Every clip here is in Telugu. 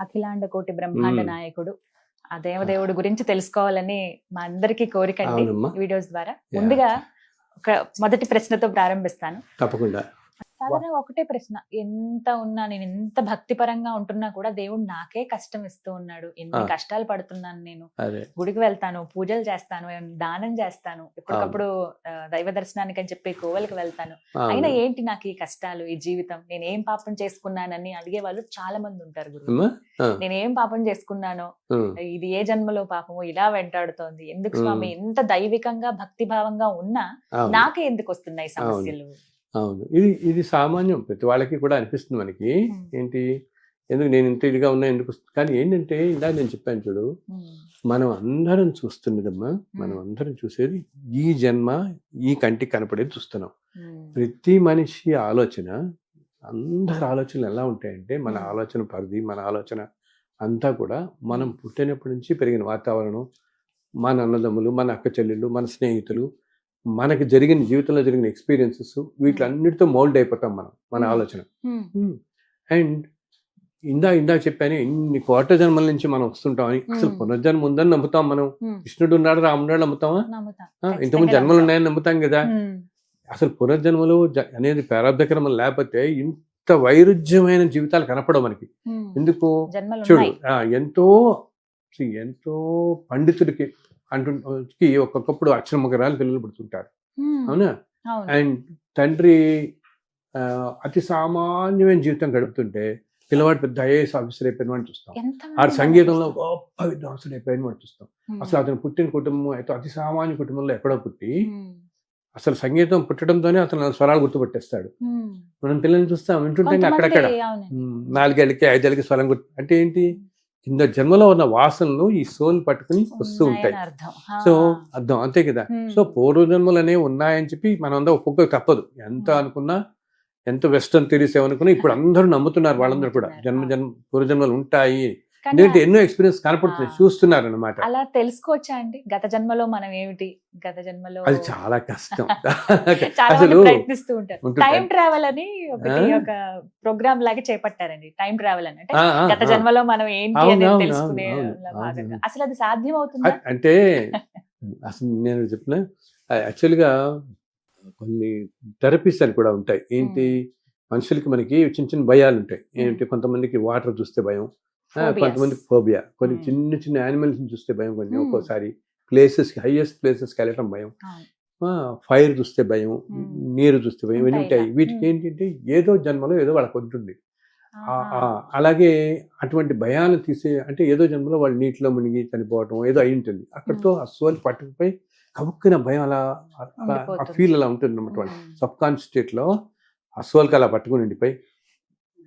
అఖిలాండ కోటి బ్రహ్మాండ. నాయకుడు. ఆ దేవదేవుడి గురించి తెలుసుకోవాలని మా అందరికీ కోరిక వీడియోస్ ద్వారా. ముందుగా ఒక మొదటి ప్రశ్నతో ప్రారంభిస్తాను. తప్పకుండా. సాధారణంగా ఒకటే ప్రశ్న. ఎంత ఉన్నా నేను ఎంత భక్తిపరంగా ఉంటున్నా కూడా దేవుడు నాకే కష్టం ఇస్తూ ఉన్నాడు. ఎన్ని. కష్టాలు పడుతున్నాను నేను. గుడికి వెళ్తాను పూజలు చేస్తాను దానం చేస్తాను ఎప్పటికప్పుడు దైవ దర్శనానికి అని చెప్పి కోవెలకి వెళ్తాను. అయినా ఏంటి నాకు ఈ కష్టాలు ఈ జీవితం? నేను ఏం పాపం చేసుకున్నానని అడిగే వాళ్ళు చాలా మంది ఉంటారు గురు నేను ఏం పాపం చేసుకున్నానో ఇది ఏ జన్మలో పాపము ఇలా వెంటాడుతోంది. ఎందుకు. స్వామి? ఎంత దైవికంగా భక్తి భావంగా ఉన్నా. నాకే ఎందుకు వస్తున్నాయి సమస్యలు? అవును ఇది ఇది సామాన్యం ప్రతి వాళ్ళకి కూడా అనిపిస్తుంది మనకి. ఏంటి ఎందుకు నేను ఇంత ఇదిగా ఉన్నా ఎందుకు? కానీ ఏంటంటే ఇందాక నేను చెప్పాను చూడు. మనం అందరం చూస్తున్నదమ్మా మనం. అందరం చూసేది ఈ జన్మ ఈ కంటికి కనపడేది చూస్తున్నాం. ప్రతి మనిషి ఆలోచన అందరి ఆలోచనలు ఎలా ఉంటాయంటే మన. ఆలోచన పరిధి మన ఆలోచన అంతా కూడా మనం పుట్టినప్పటి నుంచి పెరిగిన వాతావరణం మన అన్నదమ్ములు మన అక్క చెల్లెళ్ళు మన స్నేహితులు మనకి జరిగిన జీవితంలో జరిగిన ఎక్స్పీరియన్సెస్ వీటిలన్నిటితో మౌల్డ్ అయిపోతాం మనం మన మ్మ్. ఆలోచన. అండ్ ఇందా ఇందా చెప్పాను ఇన్ని కోట జన్మల నుంచి మనం వస్తుంటామని అసలు. పునర్జన్మ ఉందని నమ్ముతాం మనం. కృష్ణుడు ఉన్నాడు రాముడు నమ్ముతామా ఇంతకుముందు జన్మలు. ఉన్నాయని నమ్ముతాం కదా. అసలు పునర్జన్మలు అనేది ప్రారంభకరమం లేకపోతే ఇంత వైరుధ్యమైన జీవితాలు కనపడవు మనకి. ఎందుకు చూడు ఎంతో ఎంతో పండితుడికి అంటు ఒక్కొక్కప్పుడు అక్షరమగరాలు పిల్లలు పుడుతుంటారు. అవునా? అండ్ తండ్రి ఆ, అతి సామాన్యమైన జీవితం గడుపుతుంటే పిల్లవాడు పెద్ద ఐఏఎస్ ఆఫీసర్ అయిపోయిన వాడిని చూస్తాం. ఆడు సంగీతంలో గొప్ప విద్వాంసుడు అయిపోయిన వాడిని చూస్తాం. అసలు అతను పుట్టిన కుటుంబం అయితే అతి సామాన్య కుటుంబంలో ఎక్కడో పుట్టి. అసలు సంగీతం పుట్టడంతోనే అతను స్వరాలు గుర్తుపట్టేస్తాడు. మనం పిల్లల్ని చూస్తాం వింటుంటే అక్కడక్కడ. నాలుగేళ్ళకి ఐదేళ్ళకి స్వరం గుర్తు అంటే ఏంటి? కింద జన్మలో ఉన్న వాసనలు ఈ సోల్ పట్టుకుని వస్తూ ఉంటాయి సో. అర్థం అంతే కదా. సో పూర్వజన్మలు అనేవి ఉన్నాయని చెప్పి మనం అందరూ ఒక్కొక్క తప్పదు ఎంత. అనుకున్నా ఎంత వెస్టర్న్ థిరీస్ ఏమనుకున్నా ఇప్పుడు అందరూ నమ్ముతున్నారు వాళ్ళందరూ కూడా. జన్మ జన్మ పూర్వజన్మలు ఉంటాయి ఎన్నో ఎక్స్పీరియన్స్ కనపడుతున్నాయి ఆ. చూస్తున్నారు అనమాట అలా తెలుసుకోవచ్చా అండి? గత జన్మలో మనం ఏమిటి? గత జన్మలో అది చాలా కష్టం. అసలు ప్రయత్నిస్తూ ఉంటారు. టైం ట్రావెల్ అని ఒకటి? ఒక ప్రోగ్రామ్ లాగా చేపట్టారండి. టైం ట్రావెల్ అని. అంటే గత. జన్మలో మనం ఏంటి అవును, తెలుసుకునే. అసలు అది సాధ్యం అవుతుందా అంటే అసలు నేను చెప్పిన యాక్చువల్గా కొన్ని థెరపీస్ అని కూడా ఉంటాయి. ఏంటి? మనుషులకి మనకి చిన్న చిన్న భయాలు ఉంటాయి ఏంటి? కొంతమందికి వాటర్ చూస్తే భయం. కొంతమందికి ఫోబియా కొన్ని. చిన్న చిన్న యానిమల్స్ చూస్తే భయం కొన్ని. ఒక్కోసారి ప్లేసెస్ హైయెస్ట్ ప్లేసెస్కి వెళ్ళటం భయం. ఫైర్ చూస్తే భయం. నీరు చూస్తే భయం ఇవన్నీ ఉంటాయి. వీటికి. ఏంటంటే ఏదో జన్మలో ఏదో వాళ్ళకి ఉంటుంది అలాగే అటువంటి భయాలు తీసే అంటే ఏదో జన్మలో వాళ్ళు నీటిలో మునిగి చనిపోవటం ఏదో అయి ఉంటుంది అక్కడితో ఆ సోల్ పట్టుకుపోయి కవుక్కున భయం అలా అలా ఆ. ఫీల్ అలా ఉంటుంది అన్నమాట వాళ్ళు మ్మ్. సబ్ కాన్షియస్ స్టేట్లో ఆ సోల్కి అలా పట్టుకుని ఉండిపోయి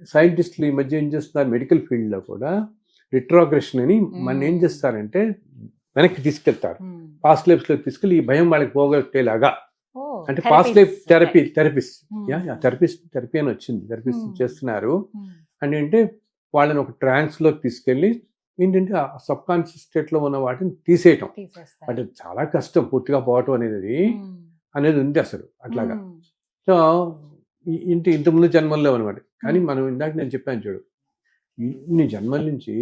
సైంటిస్టులు ఈ మధ్య ఏం చేస్తున్నారు మెడికల్ ఫీల్డ్లో కూడా రిట్రోగ్రెషన్ అని మన ఏం. చేస్తారంటే వెనక్కి తీసుకెళ్తారు. పాస్ట్ లైఫ్స్లో తీసుకెళ్ళి ఈ భయం వాళ్ళకి పోగొట్టేలాగా అంటే past life therapy. Therapist. Yeah therapist therapy అని వచ్చింది థెరపిస్ట్. చేస్తున్నారు. అని అంటే వాళ్ళని ఒక ట్రాన్స్లోకి తీసుకెళ్ళి ఏంటంటే ఆ సబ్ కాన్షియస్ స్టేట్లో ఉన్న వాటిని తీసేయటం. అంటే చాలా కష్టం పూర్తిగా పోవటం అనేది. అనేది ఉంది అసలు అట్లాగా. సో ఇంటి ఇంతకుముందు జన్మల్లో అనమాట కానీ. మనం ఇందాక నేను చెప్పాను చూడు ఇన్ని జన్మల నుంచి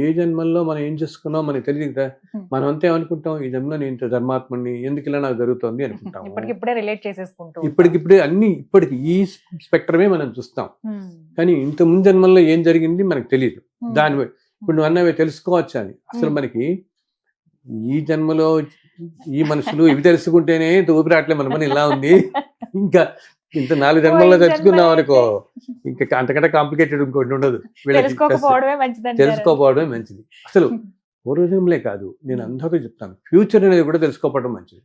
ఏ జన్మల్లో మనం ఏం చేసుకున్నాం మనకి తెలియదు కదా. మనం అంతా ఏమనుకుంటాం ఈ జన్మలో నేను ఇంత ధర్మాత్మని ఎందుకు ఇలా నాకు జరుగుతుంది అనుకుంటాం ఇప్పటికిప్పుడే రిలేట్ చేసేసుకుంటూ. ఇప్పటికిప్పుడే అన్ని ఇప్పటికి ఈ స్పెక్ట్రమే మనం చూస్తాం. కానీ ఇంత ముందు జన్మల్లో ఏం జరిగింది మనకు తెలియదు. దాని ఇప్పుడు నువ్వు అన్నవి తెలుసుకోవచ్చు అని అసలు. మనకి ఈ జన్మలో ఈ మనుషులు ఇవి తెలుసుకుంటేనే ఊపిరాట్లే మన పని ఇలా ఉంది ఇంకా ఇంత నాలుగు జన్మల్లో తెచ్చుకున్నాం అనుకో. ఇంకా అంతకంటే కాంప్లికేటెడ్ ఇంకోటి ఉండదు. తెలుసుకోకపోవడమే తెలుసుకోపోవడమే మంచిది. అసలు పూర్వజన్మలే కాదు నేను అందరితో చెప్తాను. ఫ్యూచర్ అనేది కూడా తెలుసుకోవడం మంచిది.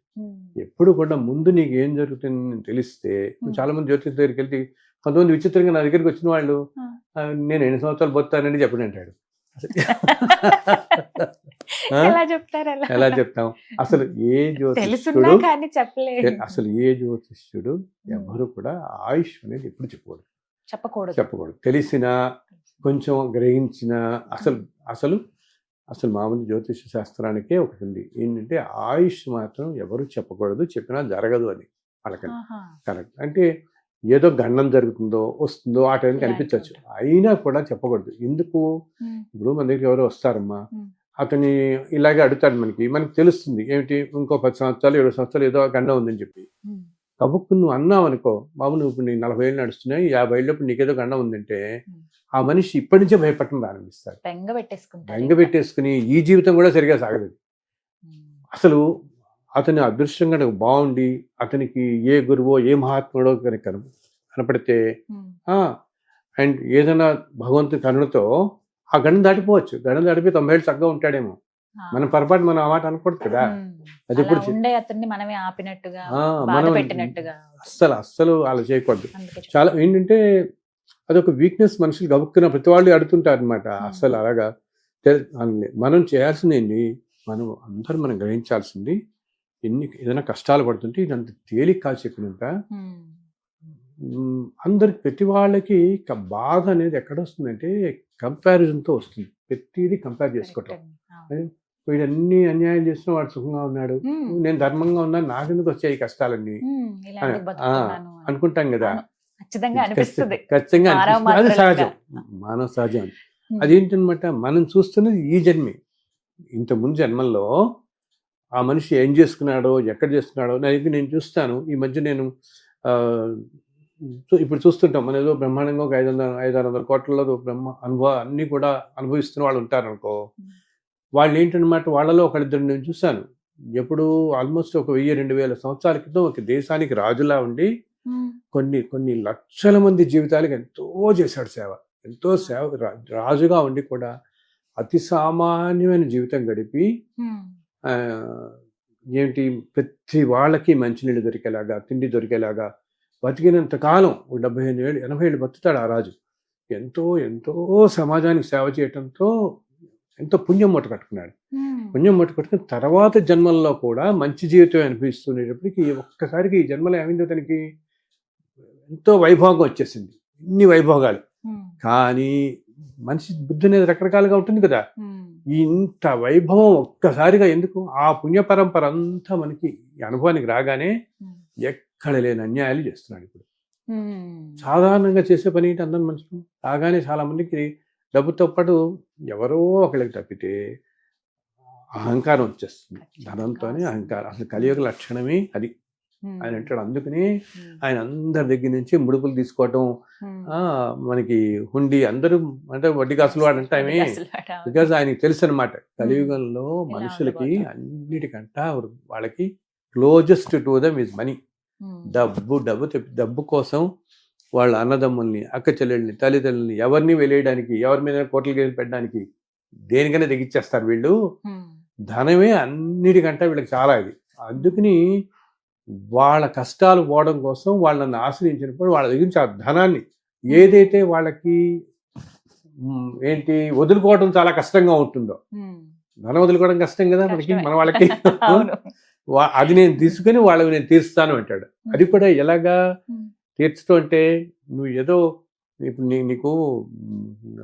ఎప్పుడు కూడా ముందు నీకు ఏం జరుగుతుందని తెలిస్తే Hmm. చాలా మంది జ్యోతిష్ దగ్గరికి వెళ్తే కొంతమంది విచిత్రంగా నా దగ్గరికి వచ్చిన వాళ్ళు Hmm. "ఆ, నేను ఎన్ని సంవత్సరాలు బతానని చెప్పండి అంటాడు? ఎలా చెప్తారు ఎలా చెప్తాం? అసలు ఏ జ్యోతిష్యుడు అసలు ఏ జ్యోతిష్యుడు ఎవరు కూడా ఆయుష్ అనేది ఎప్పుడు చెప్పకూడదు. చెప్పకూడదు. చెప్పకూడదు. తెలిసిన కొంచెం గ్రహించిన అసలు అసలు అసలు మామూలు జ్యోతిష శాస్త్రానికే ఒకటి ఉంది. ఏంటంటే ఆయుష్ మాత్రం ఎవరు చెప్పకూడదు చెప్పినా జరగదు అని వాళ్ళకని. కరెక్ట్. అంటే ఏదో గండం జరుగుతుందో వస్తుందో ఆ టైంకి అనిపించవచ్చు అయినా కూడా చెప్పకూడదు. ఎందుకు? ఇప్పుడు మన దగ్గర ఎవరో వస్తారమ్మా. అతని ఇలాగే అడుగుతాడు మనకి. మనకి తెలుస్తుంది. ఏమిటి? ఇంకో పది సంవత్సరాలు ఇరవై సంవత్సరాలు ఏదో గండం ఉందని చెప్పి. కబుక్కు నువ్వు అన్నావు అనుకో బాబు నువ్వు ఇప్పుడు నీ నలభై ఏళ్ళు నడుస్తున్నాయి యాభై ఏళ్ళప్పుడు నీకేదో గండం ఉందంటే. ఆ మనిషి ఇప్పటి నుంచే భయపడటం ప్రారంభిస్తాడు. బెంగ పెట్టేసుకుని ఈ జీవితం కూడా సరిగా సాగదు. అసలు అతని అదృష్టంగా నాకు బాగుండి అతనికి ఏ గురువో ఏ మహాత్ముడో కనుక కన- కనపడితే అండ్ ఏదైనా భగవంతుని కరుణతో ఆ గండం దాటిపోవచ్చు. గండం దాటిపోయి తొంభై ఏళ్ళు చక్కగా ఉంటాడేమో. మన పొరపాటు మనం ఆ మాట అనకూడదు కదా. అది అతన్ని మనమే ఆపినట్టుగా పెట్టినట్టుగా. అస్సలు అస్సలు అలా చేయకూడదు. చాలా ఏంటంటే అదొక వీక్నెస్ మనుషులు గబుక్కున్న ప్రతి వాళ్ళు అడుగుతుంటారు అనమాట అస్సలు అలాగా. మనం చేయాల్సింది ఏంటి మనం అందరూ మనం గ్రహించాల్సింది ఎన్ని ఏదైనా కష్టాలు పడుతుంటే ఇదంత తేలిక కాదు చెప్పినంత ఉమ్, మ్, అందరికి ప్రతి వాళ్ళకి బాధ అనేది ఎక్కడ వస్తుందంటే కంపారిజన్తో వస్తుంది. ప్రతిదీ కంపేర్ చేసుకోవటం. అండి. వీడన్ని అన్యాయం చేసిన వాడు సుఖంగా ఉన్నాడు. నేను ధర్మంగా ఉన్నాను నాకెందుకు వచ్చాయి కష్టాలన్నీ. అనుకుంటాం కదా. ఖచ్చితంగా. అది. సహజం. మానవ సహజం. అదేంటనమాట? మనం చూస్తున్నది ఈ జన్మే. ఇంత ముందు జన్మల్లో ఆ మనిషి ఏం చేసుకున్నాడో ఎక్కడ చేస్తున్నాడో నాకు నేను చూస్తాను. ఈ మధ్య నేను చూ- ఇప్పుడు చూస్తుంటాం మన ఏదో బ్రహ్మాండంగా ఒక ఐదు వందల ఐదు ఆరు వందల కోట్లలో బ్రహ్మ అనుభవ అన్ని కూడా అనుభవిస్తున్న వాళ్ళు ఉంటారు అనుకో వాళ్ళు ఏంటనమాట వాళ్ళలో ఒకళ్ళిద్దరు నేను చూశాను. ఎప్పుడు ఆల్మోస్ట్ ఒక వెయ్యి రెండు వేల సంవత్సరాల క్రితం ఒక దేశానికి రాజులా ఉండి కొన్ని కొన్ని లక్షల మంది జీవితాలకు ఎంతో చేశాడు సేవ. ఎంతో సేవ రాజుగా ఉండి కూడా అతి సామాన్యమైన జీవితం గడిపి ఏంటి ప్రతి వాళ్ళకి మంచినీళ్ళు దొరికేలాగా తిండి దొరికేలాగా బతికినంత కాలం డెబ్బై ఎనిమిది ఏళ్ళు ఎనభై ఏళ్ళు బతుకుతాడు ఆ రాజు. ఎంతో ఎంతో సమాజానికి సేవ చేయటంతో ఎంతో పుణ్యం మూట కట్టుకున్నాడు. పుణ్యం మూట కట్టుకుని తర్వాత జన్మల్లో కూడా మంచి జీవితం అనిపిస్తున్నప్పటికీ ఒక్కసారికి ఈ జన్మలో ఏమైందో తనకి ఎంతో వైభోగం వచ్చేసింది. ఇన్ని వైభోగాలు. కానీ మనిషి బుద్ధి అనేది రకరకాలుగా ఉంటుంది కదా. ఇంత వైభవం ఒక్కసారిగా ఎందుకు? ఆ పుణ్య పరంపర అంతా మనకి అనుభవానికి రాగానే ఉమ్, ఎక్కడ లేని అన్యాయాలు చేస్తున్నాడు ఇప్పుడు. సాధారణంగా చేసే పని ఏంటి అందరు మనుషులు? రాగానే చాలా మందికి డబ్బుతో పాటు ఎవరో ఒకళ్ళకి తప్పితే అహంకారం వచ్చేస్తుంది. ధనంతోనే అహంకారం. అసలు కలియుగ లక్షణమే అది. ఆయన అంటాడు అందుకని ఆయన అందరి దగ్గర నుంచి ముడుపులు తీసుకోవటం మనకి హుండి అందరూ అంటే వడ్డీ కాసులు వాడు అంటామే అసలు వాడు అవును. బికాజ్ ఆయనకి తెలుసు అనమాట కలియుగంలో మనుషులకి. అన్నిటికంట వాళ్ళకి closest to them is money. డబ్బు డబ్బు డబ్బు కోసం వాళ్ళ అన్నదమ్ముల్ని అక్క చెల్లెళ్ళని తల్లిదండ్రుల్ని ఎవరిని వెలేయడానికి ఎవరి మీద కోట్ల గేలు పెట్టడానికి దేనికైనా తెగిచ్చేస్తారు వీళ్ళు. ధనమే అన్నిటికంటే వీళ్ళకి చాలా ఇది. అందుకని వాళ్ళ కష్టాలు పోవడం కోసం వాళ్ళని ఆశ్రయించినప్పుడు వాళ్ళ దగ్గర నుంచి ఆ ధనాన్ని ఏదైతే వాళ్ళకి ఏంటి వదులుకోవడం చాలా కష్టంగా ఉంటుందో. ధనం వదులుకోవడం కష్టం కదా మనకి. మన వాళ్ళకి. అది నేను తీసుకుని వాళ్ళకి నేను తీరుస్తాను అంటాడు. అది కూడా ఎలాగా? తీర్చడం అంటే నువ్వు ఏదో ఇప్పుడు నీ నీకు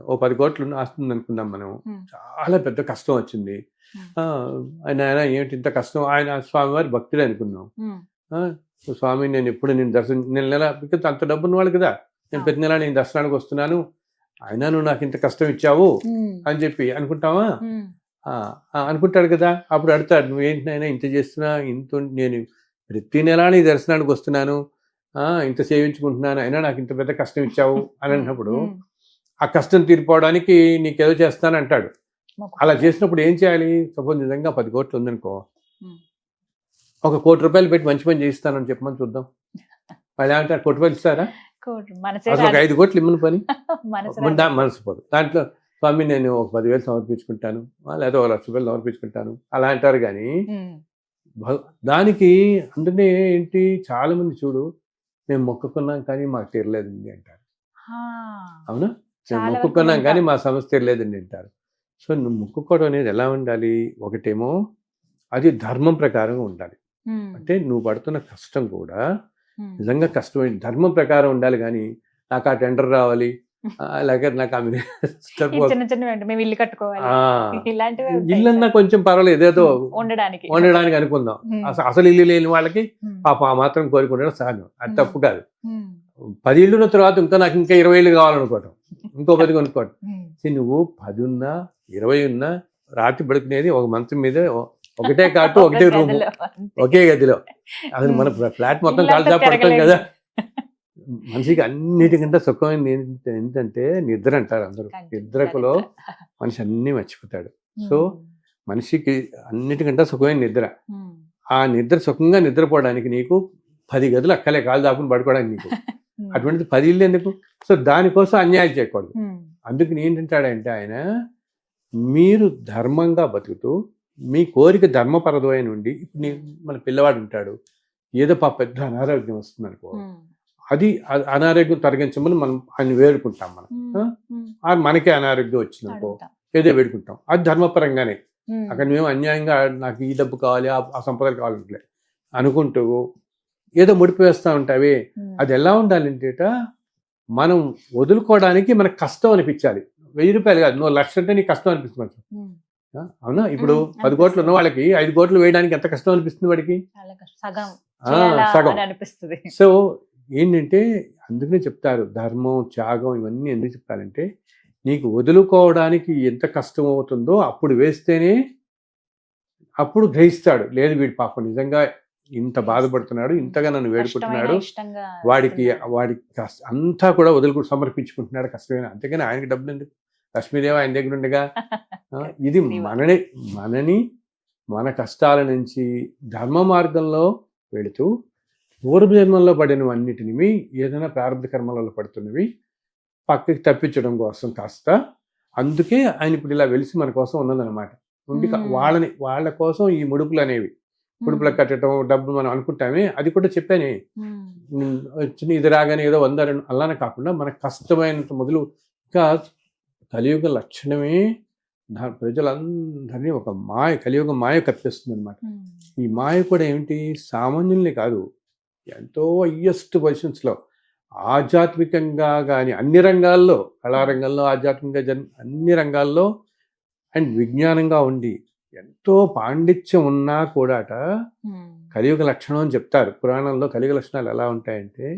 ఓ పది కోట్లు వస్తుంది అనుకుందాం మనం. చాలా పెద్ద కష్టం వచ్చింది. ఆయన ఆయన ఏంటి ఇంత కష్టం? ఆయన స్వామివారి భక్తుడే అనుకున్నాం. స్వామి నేను ఎప్పుడు నేను దర్శనం నెల నెల అంత డబ్బు ఉన్నవాళ్ళు కదా. నేను ప్రతి నెల నేను దర్శనానికి వస్తున్నాను. అయినా నువ్వు నాకు ఇంత కష్టం ఇచ్చావు అని చెప్పి అనుకుంటావా? అనుకుంటాడు కదా. అప్పుడు అడుగుతాడు నువ్వేంటినైనా ఇంత చేస్తున్నా? ఇంత నేను ప్రతి నెల నీ దర్శనానికి వస్తున్నాను. ఆ, ఇంత సేవించుకుంటున్నాను. అయినా నాకు ఇంత పెద్ద కష్టం ఇచ్చావు. అని అన్నప్పుడు ఆ కష్టం తీరిపోవడానికి నీకేదో చేస్తాను అంటాడు. అలా చేసినప్పుడు ఏం చేయాలి? సపోజ్ నిజంగా పది కోట్లు ఉందనుకో. ఒక కోటి రూపాయలు పెట్టి మంచి పని చేయిస్తానని చెప్పమని చూద్దాం. వాళ్ళు ఏమంటారు కోటి రూపాయలు ఇస్తారా? అసలు ఒక. ఐదు కోట్లు ఇమ్మని పని. మనసు పోదు. దాంట్లో స్వామి నేను ఒక పదివేలు సమర్పించుకుంటాను. లేదా ఒక లక్ష రూపాయలు సమర్పించుకుంటాను. అలా అంటారు కానీ దానికి అందుకనే ఏంటి చాలా మంది చూడు మేము మొక్కుకున్నాం కానీ మాకు తీరలేదండి అంటారు. అవునా? మేము మొక్కుకున్నాం కానీ. మా సమస్య తీరలేదండి అంటారు. సో నువ్వు మొక్కుకోవడం అనేది ఎలా ఉండాలి? ఒకటేమో అది ధర్మం ప్రకారం ఉండాలి. అంటే నువ్వు పడుతున్న కష్టం కూడా నిజంగా కష్టమైన ధర్మం ప్రకారం ఉండాలి కానీ నాకు ఆ టెండర్ రావాలి అలాగే నాకు ఆమె ఈ చిన్న చిన్న మేము ఇల్లు కట్టుకోవాలి. ఇలాంటివి ఇల్లన్నా సార్. కొంచెం పర్వాలేదు. ఏదో ఉండడానికి. వండడానికి అనుకుందాం. అసలు అసలు ఇల్లు లేని వాళ్ళకి పాప ఆ మాత్రం కోరుకుంటే సహజం అది. తప్పు కాదు. పది ఇల్లున్న తర్వాత ఇంకా నాకు ఇంకా ఇరవై ఇల్లు కావాలనుకోవటం. ఇంకో పది కొనుక్కోవటం. నువ్వు పది ఉన్నా ఇరవై ఉన్నా రాత్రి పడుకునేది ఒక మంచం మీద ఒకటే కాటు ఒకటే ఒక రూమ్. ఒకే గదిలో. అసలు మన ఫ్లాట్ మొత్తం కాల్చా పడతాం. కదా. మనిషికి అన్నిటికంటే సుఖమైనది ఏంటి- ఏంటంటే నిద్ర అంటారు అందరూ. నిద్రకులో నిద్ర. మనిషి అన్ని మర్చిపోతాడు. సో మనిషికి అన్నిటికంటే సుఖమైన నిద్ర. ఆ నిద్ర సుఖంగా నిద్రపోవడానికి నీకు పది గదులు అక్కలే కాలు దాపుని పడుకోవడానికి నీకు. అటువంటిది పది ఇల్లు ఎందుకు? సో దానికోసం అన్యాయం చేయకూడదు. ఉమ్, అందుకని ఏంటంటాడంటే ఆయన మీరు ధర్మంగా బతుకుతూ మీ కోరిక ధర్మపరదమైన ఉండి ఇప్పుడు నీ మన పిల్లవాడు ఉంటాడు. ఏదో పా పెద్ద అనారోగ్యం వస్తుంది అనుకో అది అనారోగ్యం తొలగించమని మనం ఆయన వేడుకుంటాం మనం. మనకే అనారోగ్యం వచ్చింది అనుకో అడుగుతాం. ఏదో వేడుకుంటాం. అది ధర్మపరంగానే. అక్కడ మేము అన్యాయంగా నాకు ఈ డబ్బు కావాలి ఆ సంపదలు కావాలంటే అనుకుంటూ ఏదో ముడిపి వేస్తూ ఉంటావి. అది ఎలా ఉండాలంటేట మనం వదులుకోవడానికి మనకు కష్టం అనిపించాలి. వెయ్యి రూపాయలు కాదు నువ్వు లక్ష అంటే నీకు కష్టం అనిపిస్తుంది? అవునా? ఇప్పుడు పది కోట్లు ఉన్న వాళ్ళకి ఐదు కోట్లు వేయడానికి ఎంత కష్టం అనిపిస్తుంది వాడికి. సగం. సో ఏంటంటే అందుకనే చెప్తారు ధర్మం త్యాగం ఇవన్నీ ఎందుకు చెప్తారంటే నీకు వదులుకోవడానికి ఎంత కష్టం అవుతుందో అప్పుడు వేస్తేనే అప్పుడు గ్రహిస్తాడు లేదు వీడి పాపం నిజంగా ఇంత బాధపడుతున్నాడు ఇంతగా నన్ను వేడుకుంటున్నాడు వాడికి. వాడికి కష్ట- అంతా కూడా వదులుకు సమర్పించుకుంటున్నాడు కష్టమైన అంతేగాని ఆయనకి డబ్బులు ఎందుకు లక్ష్మీదేవి ఆయన దగ్గర ఉండగా ఇది. మనని మనని మన కష్టాల నుంచి ధర్మ మార్గంలో వెళుతూ పూర్వజన్మంలో పడినవన్నిటిని ఏదైనా ప్రారంభ కర్మలలో పడుతున్నవి పక్కకి తప్పించడం కోసం కాస్త. అందుకే ఆయన ఇప్పుడు ఇలా వెలిసి మన కోసం ఉన్నదన్నమాట. ఉండి. వాళ్ళని వాళ్ళ కోసం ఈ ముడుపులు అనేవి ముడుపులు కట్టడం డబ్బులు మనం అనుకుంటామే అది కూడా చెప్పానే. ఇది రాగానే ఏదో వంద రెండు అలానే కాకుండా మనకు కష్టమైనంత మొదలు ఇంకా కలియుగ లక్షణమే. ప్రజలందరినీ ఒక మాయ కలియుగ మాయ కప్పిస్తుంది అనమాట ఈ మాయ కూడా ఏమిటి? సామాన్యుల్ని కాదు. ఎంతో హయ్యెస్ట్ పొజిషన్స్లో ఆధ్యాత్మికంగా కానీ అన్ని రంగాల్లో కళారంగంలో ఆధ్యాత్మిక జన్ అన్ని రంగాల్లో అండ్ విజ్ఞానంగా ఉండి ఎంతో పాండిత్యం ఉన్నా కూడాట కలియుగ లక్షణం అని చెప్తారు. పురాణంలో కలియుగ లక్షణాలు ఎలా ఉంటాయంటే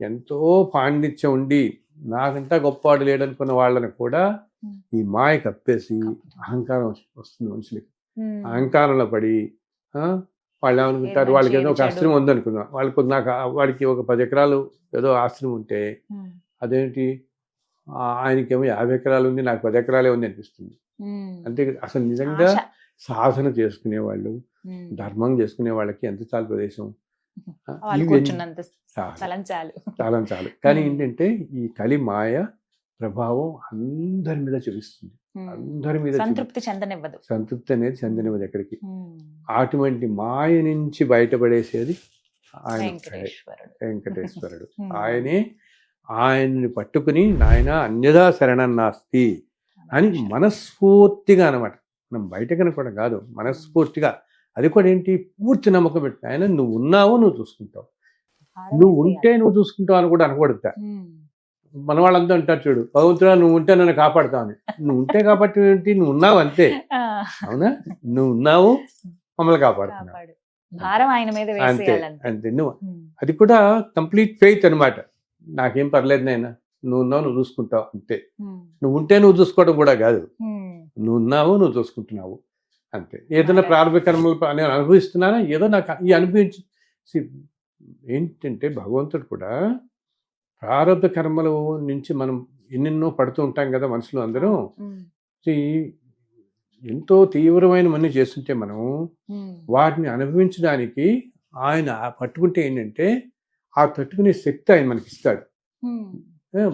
ఎంతో పాండిత్యం ఉండి నాకంతా గొప్పవాడు లేడనుకున్న వాళ్ళని కూడా ఈ మాయ కప్పేసి అహంకారం వస్తుంది మనుషులకి. అహంకారంలో పడి వాళ్ళు ఏమనుకుంటారు వాళ్ళకి ఏదో ఒక. ఆశ్రమం ఉందనుకుందాం వాళ్ళకు నాకు వాడికి ఒక పది ఎకరాలు ఏదో ఆశ్రమం ఉంటే అదేంటి? ఆయనకేమో యాభై ఎకరాలు ఉంది నాకు పది ఎకరాలే ఉంది అనిపిస్తుంది. అంతే అసలు నిజంగా. సాధన చేసుకునే వాళ్ళు ధర్మం చేసుకునే వాళ్ళకి ఎంత చాలు ప్రదేశం. చాలు. చాలు. కానీ. ఏంటంటే ఈ కలి మాయ ప్రభావం అందరి మీద చూపిస్తుంది. అందరి మీద సంతృప్తి చెందనివ్వదు. సంతృప్తి అనేది చెందనివ్వదు ఎక్కడికి. అటువంటి మాయ నుంచి బయటపడేసేది ఆయన. వెంకటేశ్వరుడు. ఆయనే ఆయన్ని పట్టుకుని నాయన అన్యదా శరణం నాస్తి అని మనస్ఫూర్తిగా అనమాట మనం బయట కనుకోవడం కాదు మనస్ఫూర్తిగా. అది కూడా ఏంటి? పూర్తి నమ్మకం పెట్టి ఆయన నువ్వు ఉన్నావు నువ్వు చూసుకుంటావు. నువ్వు ఉంటే నువ్వు చూసుకుంటావు అని కూడా అనకూడదు. మన వాళ్ళంతా అంటారు చూడు భగవంతుడా నువ్వు ఉంటే నన్ను కాపాడుతావు నువ్వు ఉంటే కాబట్టి ఏంటి? నువ్వు ఉన్నావు అంతే. అవునా? నువ్వు ఉన్నావు మమ్మల్ని కాపాడుతున్నావు. కాపాడు. భారం ఆయన మీద అంతే అంతే నువ్వు. అది కూడా కంప్లీట్ ఫెయిత్ అన్నమాట. నాకేం పర్లేదు నాయన నువ్వు ఉన్నావు నువ్వు చూసుకుంటావు అంతే. నువ్వు ఉంటే నువ్వు చూసుకోవడం కూడా కాదు. నువ్వు ఉన్నావు నువ్వు చూసుకుంటున్నావు. అంతే. ఏదైనా. ప్రారంభ కర్మలు నేను అనుభవిస్తున్నానా? ఏదో నాకు ఈ అనుభవించి ఏంటంటే భగవంతుడు కూడా ప్రారంభ కర్మల నుంచి మనం ఎన్నెన్నో పడుతూ ఉంటాం కదా మనుషులు అందరూ. ఎంతో తీవ్రమైన మన్ని చేస్తుంటే మనం వాటిని అనుభవించడానికి ఆయన పట్టుకుంటే ఏంటంటే ఆ తట్టుకునే శక్తి ఆయన మనకి ఇస్తాడు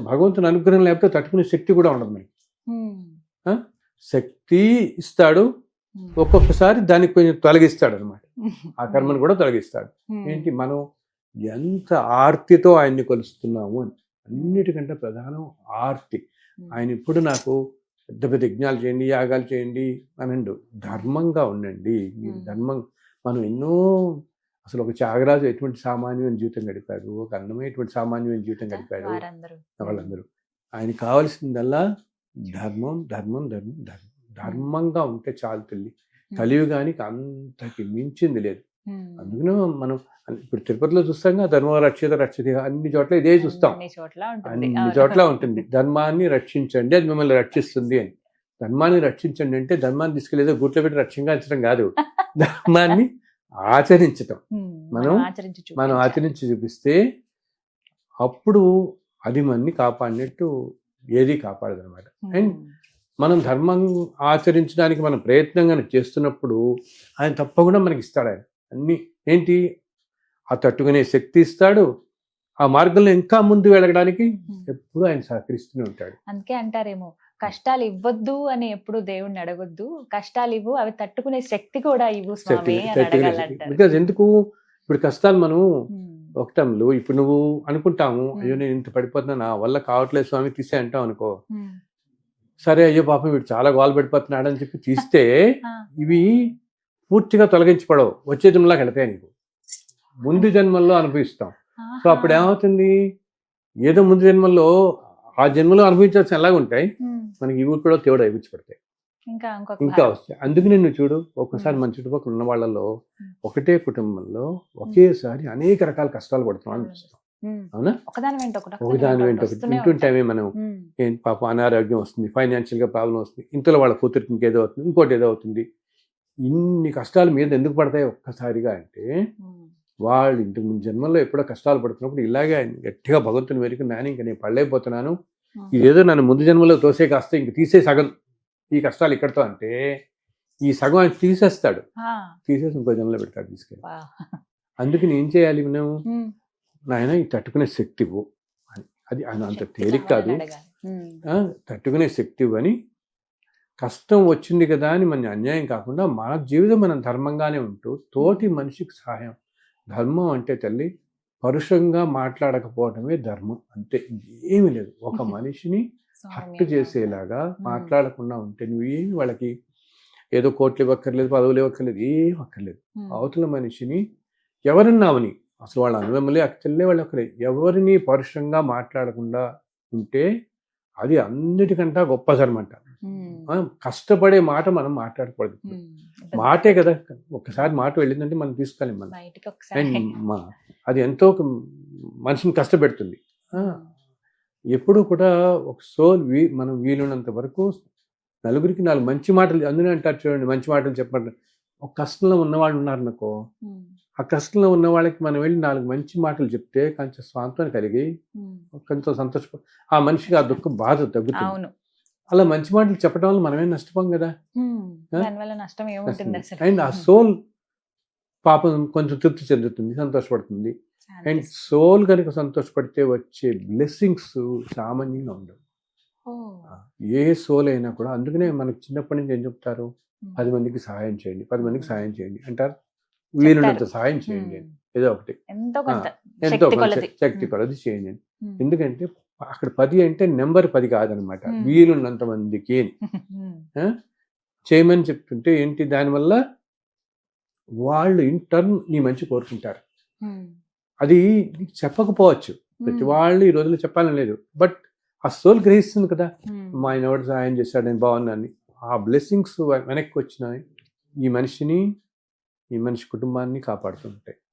భగవంతుని అనుగ్రహం లేకపోతే తట్టుకునే శక్తి కూడా ఉండదు మనకి. శక్తి ఇస్తాడు ఒక్కొక్కసారి దానికి కొంచెం తొలగిస్తాడు అనమాట ఆ కర్మను కూడా తొలగిస్తాడు. ఏంటి? మనం ఎంత ఆర్తితో ఆయన్ని కొలుస్తున్నాము అని. అన్నిటికంటే ప్రధానం ఆర్తి. ఆయన ఇప్పుడు నాకు పెద్ద పెద్ద యజ్ఞాలు చేయండి యాగాలు చేయండి అనండు. ధర్మంగా ఉండండి. ధర్మం మనం ఎన్నో అసలు ఒక త్యాగరాజు ఎటువంటి సామాన్యమైన జీవితం గడిపాడు? ఒక అన్నమే ఎటువంటి సామాన్యమైన జీవితం గడిపాడు? వాళ్ళందరూ. ఆయన కావాల్సిందల్లా ధర్మం ధర్మం ధర్మం ధర్మం. ధర్మంగా ఉంటే చాలు తల్లి. కలియుగానికి అంతకి మించింది లేదు. అందుకనే మనం ఇప్పుడు తిరుపతిలో చూస్తాం ధర్మ రక్షిత రక్షిత అన్ని చోట్ల ఇదే చూస్తాం. అన్ని చోట్ల ఉంటుంది. ధర్మాన్ని రక్షించండి అది మిమ్మల్ని రక్షిస్తుంది అని. ధర్మాన్ని రక్షించండి అంటే ధర్మాన్ని తీసుకెళ్ళేదో గుట్లో పెట్టి రక్షించడం కాదు. ధర్మాన్ని ఆచరించటం. మనం- మనం. ఆచరించి చూపిస్తే అప్పుడు అది మనని కాపాడినట్టు ఏది కాపాడదు అనమాట అండ్. మనం ధర్మం ఆచరించడానికి మనం ప్రయత్నంగా చేస్తున్నప్పుడు ఆయన తప్పకుండా మనకి ఇస్తాడు ఆయన. అన్ని ఏంటి ఆ తట్టుకునే శక్తి ఇస్తాడు ఆ మార్గంలో ఇంకా ముందు వెళ్ళడానికి. ఎప్పుడు ఆయన సహకరిస్తూనే ఉంటాడు అందుకే అంటారేమో కష్టాలు ఇవ్వద్దు అని ఎప్పుడు దేవుణ్ణి అడగొద్దు కష్టాలు ఇవ్వు అవి తట్టుకునే శక్తి కూడా ఇవ్వు బికాజ్ ఎందుకు ఇప్పుడు కష్టాలు మనం. ఒకటంలో ఇప్పుడు నువ్వు అనుకుంటాము. అయ్యో నేను ఇంత పడిపోతున్నా నా వల్ల కావట్లేదు స్వామి తీసే అంటావు అనుకో. సరే అయ్యో పాపం వీడు చాలా గోల పడిపోతున్నాడు అని చెప్పి తీస్తే. ఇవి పూర్తిగా తొలగించబడవు. వచ్చే జన్మలోకి వెళ్తాయి నీకు. ముందు జన్మల్లో అనుభవిస్తాం. సో. అప్పుడు ఏమవుతుంది ఏదో ముందు జన్మల్లో ఆ జన్మలో అనుభవించాల్సిన ఎలాగ ఉంటాయి. మనకి ఇవి కూడా తేడా ఇవ్వబడతాయి ఇంకా ఇంకా. వస్తాయి. అందుకని నువ్వు చూడు. ఒక్కసారి. మన చుట్టుపక్కల ఉన్న వాళ్ళలో. ఒకటే కుటుంబంలో ఒకేసారి అనేక రకాల కష్టాలు పడుతున్నాం. అనిపిస్తాం. అవునా? ఒకదాని వెంట ఒకటి వింటుంటామే మనం పాప అనారోగ్యం వస్తుంది ఫైనాన్షియల్గా ప్రాబ్లం వస్తుంది ఇంతలో వాళ్ళ కూతురికి ఇంకేదో అవుతుంది ఇంకోటి ఏదో అవుతుంది. ఇన్ని కష్టాలు మీద ఎందుకు పడతాయి ఒక్కసారిగా అంటే. వాళ్ళు ఇంతకు ముందు జన్మల్లో ఎప్పుడో కష్టాలు పడుతున్నప్పుడు ఇలాగే ఆయన గట్టిగా భగవంతుని వెరికి నాని ఇంకా నేను పడలేకపోతున్నాను. ఇదేదో నన్ను ముందు జన్మలో తోసే కాస్త ఇంక తీసే సగం ఈ కష్టాలు ఇక్కడతో అంటే ఈ సగం ఆయన తీసేస్తాడు. తీసేసి ఇంకో జన్మలో పెడతాడు తీసుకెళ్ళి. అందుకని ఏం చేయాలి మనం. నాయన ఈ తట్టుకునే శక్తి ఇవ్వు అని అది ఆయన అంత తేలిక కాదు తట్టుకునే శక్తి ఇవ్వని కష్టం వచ్చింది కదా అని మన అన్యాయం కాకుండా మన జీవితం మనం ధర్మంగానే ఉంటూ తోటి మనిషికి సహాయం. ధర్మం అంటే తల్లి పరుషంగా మాట్లాడకపోవడమే ధర్మం. అంతే ఏమీ లేదు. ఒక మనిషిని హట్టు సౌమ్యంగా చేసేలాగా మాట్లాడకుండా ఉంటే నువ్వేమి వాళ్ళకి ఏదో కోట్లు ఇవ్వక్కర్లేదు పదవులు ఇవ్వక్కర్లేదు ఏం అక్కర్లేదు. అవతల మనిషిని ఎవరన్నావని అసలు వాళ్ళ అనువెమ్మలే అక్కచెల్లే వాళ్ళు ఒకరే. ఎవరిని పరుషంగా మాట్లాడకుండా ఉంటే అది అన్నిటికంటా గొప్ప ధర్మంట. ఉమ్. కష్టపడే మాట మనం మాట్లాడకూడదు. మాటే కదా ఒక్కసారి మాట వెళ్ళిందంటే మనం తీసుకోలేం మనం. బయటికి ఒకసారి. అండ్ మా అది ఎంతో మనిషిని కష్టపెడుతుంది. ఎప్పుడూ కూడా ఒక సోల్ వీ మనం వీలున్నంత వరకు నలుగురికి నాలుగు మంచి మాటలు అందులో అంటారు చూడండి మంచి మాటలు చెప్పండి ఒక కష్టంలో ఉన్నవాళ్ళు ఉన్నారు అనుకో ఉమ్. ఆ కష్టంలో ఉన్న వాళ్ళకి మనం వెళ్ళి నాలుగు మంచి మాటలు చెప్తే కొంచెం స్వాంతం కలిగి. కొంచెం సంతోష ఆ మనిషికి ఆ దుఃఖం బాధ తగ్గుతుంది. అలా మంచి మాటలు చెప్పడం వల్ల మనమే నష్టపోం కదా. అండ్ ఆ సోల్ పాపం కొంచెం తృప్తి చెందుతుంది సంతోషపడుతుంది. అండ్. సోల్ కనుక సంతోషపడితే వచ్చే బ్లెస్సింగ్స్ సామాన్యంగా ఉండవు. ఏ సోల్ అయినా కూడా అందుకనే మనకు చిన్నప్పటి నుంచి ఏం చెప్తారు. పది మందికి సహాయం చేయండి పది మందికి సహాయం చేయండి అంటారు. వీలున్నంత సహాయం చేయండి. ఏదో ఒకటి. ఎంతో కొంత. ఎంతో శక్తి కొలది. చేయండి. ఎందుకంటే అక్కడ పది అంటే నెంబర్ పది కాదనమాట. వీలున్నంత మందికి. చేయమని చెప్తుంటే ఏంటి దానివల్ల వాళ్ళు ఇన్ టర్న్ నీ మంచి కోరుకుంటారు. అది చెప్పకపోవచ్చు. ప్రతి. వాళ్ళు ఈ రోజుల్లో చెప్పాలని లేదు. బట్ ఆ సోల్ గ్రహిస్తుంది కదా. మా ఆయన ఎవరు సహాయం చేశాడు? నేను బాగున్నాను ఆ బ్లెస్సింగ్స్ వెనక్కి వచ్చినాయి ఈ మనిషిని ఈ మనిషి కుటుంబాన్ని కాపాడుతుంటాయి